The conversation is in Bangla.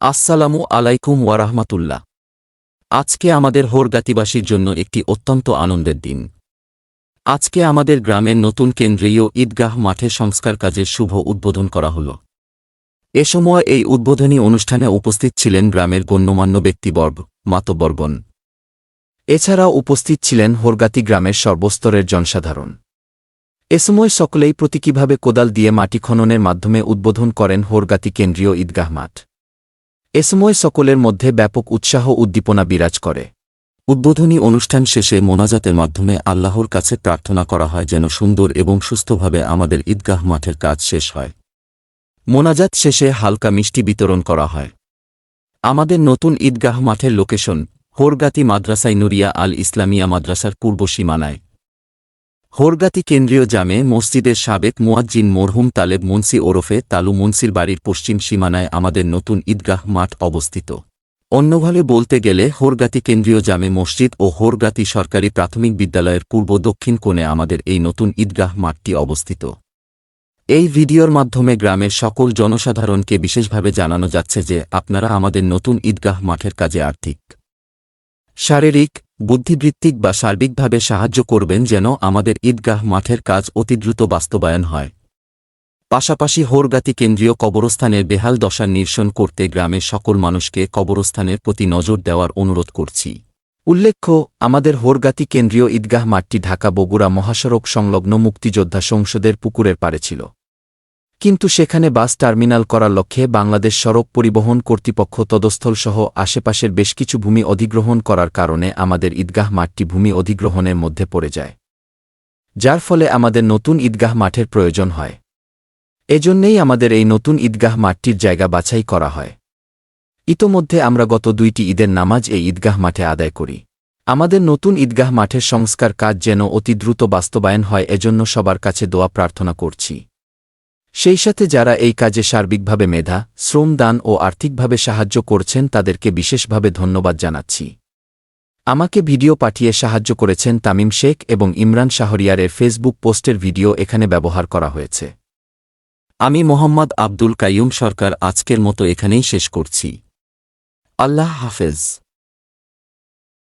আসসালামু আলাইকুম ওয়ারাহমাতুল্লাহ আজকে আমাদের হোরগাতিবাসীর জন্য একটি অত্যন্ত আনন্দের দিন। আজকে আমাদের গ্রামের নতুন কেন্দ্রীয় ঈদগাহ মাঠে সংস্কার কাজের শুভ উদ্বোধন করা হল। এ সময় এই উদ্বোধনী অনুষ্ঠানে উপস্থিত ছিলেন গ্রামের গণ্যমান্য ব্যক্তিবর্গ মাতবর্গন এছাড়াও উপস্থিত ছিলেন হোরগাতি গ্রামের সর্বস্তরের জনসাধারণ। এ সময় সকলেই প্রতীকীভাবে কোদাল দিয়ে মাটি খননের মাধ্যমে উদ্বোধন করেন হোরগাতি কেন্দ্রীয় ঈদগাহ মাঠ। এ সময় সকলের মধ্যে ব্যাপক উৎসাহ উদ্দীপনা বিরাজ করে। উদ্বোধনী অনুষ্ঠান শেষে মোনাজাতের মাধ্যমে আল্লাহর কাছে প্রার্থনা করা হয় যেন সুন্দর এবং সুস্থভাবে আমাদের ঈদগাহ মাঠের কাজ শেষ হয়। মোনাজাত শেষে হালকা মিষ্টি বিতরণ করা হয়। আমাদের নতুন ঈদগাহ মাঠের লোকেশন, হোরগাতি মাদ্রাসাই নুরিয়া আল ইসলামিয়া মাদ্রাসার পূর্ব সীমানায়। হোরগাতি কেন্দ্রীয় জামে মসজিদের সাবেক মুয়াজ্জিন মরহুম তালেব মুন্সি ওরফে তালু মুন্সির বাড়ির পশ্চিম সীমানায় আমাদের নতুন ঈদগাহ মাঠ অবস্থিত। অন্যভাবে বলতে গেলে হোরগাতি কেন্দ্রীয় জামে মসজিদ ও হোরগাতি সরকারি প্রাথমিক বিদ্যালয়ের পূর্ব দক্ষিণ কোণে আমাদের এই নতুন ঈদগাহ মাঠটি অবস্থিত। এই ভিডিওর মাধ্যমে গ্রামের সকল জনসাধারণকে বিশেষভাবে জানানো যাচ্ছে যে আপনারা আমাদের নতুন ঈদগাহ মাঠের কাজে আর্থিক, শারীরিক, বুদ্ধিবৃত্তিক বা সার্বিকভাবে সাহায্য করবেন যেন আমাদের ঈদগাহ মাঠের কাজ অতি দ্রুত বাস্তবায়ন হয়। পাশাপাশি হোরগাতি কেন্দ্রীয় কবরস্থানের বেহাল দশা নিরসন করতে গ্রামের সকল মানুষকে কবরস্থানের প্রতি নজর দেওয়ার অনুরোধ করছি। উল্লেখ্য, আমাদের হোরগাতি কেন্দ্রীয় ঈদগাহ মাঠটি ঢাকা বগুড়া মহাসড়ক সংলগ্ন মুক্তিযোদ্ধা সংসদের পুকুরের পারে ছিল। কিন্তু সেখানে বাস টার্মিনাল করার লক্ষ্যে বাংলাদেশ সড়ক পরিবহন কর্তৃপক্ষ তদস্থলসহ আশেপাশের বেশ কিছু ভূমি অধিগ্রহণ করার কারণে আমাদের ঈদগাহ মাঠটি ভূমি অধিগ্রহণের মধ্যে পড়ে যায়। যার ফলে আমাদের নতুন ঈদগাহ মাঠের প্রয়োজন হয়। এজন্যেই আমাদের এই নতুন ঈদগাহ মাঠটির জায়গা বাছাই করা হয়। ইতোমধ্যে আমরা গত দুইটি ঈদের নামাজ এই ঈদগাহ মাঠে আদায় করি। আমাদের নতুন ঈদগাহ মাঠের সংস্কার কাজ যেন অতি দ্রুত বাস্তবায়ন হয়, এজন্য সবার কাছে দোয়া প্রার্থনা করছি। সেই সাথে যারা এই কাজে সার্বিকভাবে মেধা শ্রমদান ও আর্থিকভাবে সাহায্য করছেন তাদেরকে বিশেষভাবে ধন্যবাদ জানাচ্ছি। আমাকে ভিডিও পাঠিয়ে সাহায্য করেছেন তামিম শেখ এবং ইমরান শাহরিয়ারের ফেসবুক পোস্টের ভিডিও এখানে ব্যবহার করা হয়েছে। আমি মোহাম্মদ আব্দুল কাইয়ুম সরকার আজকের মতো এখানেই শেষ করছি। আল্লাহ হাফেজ।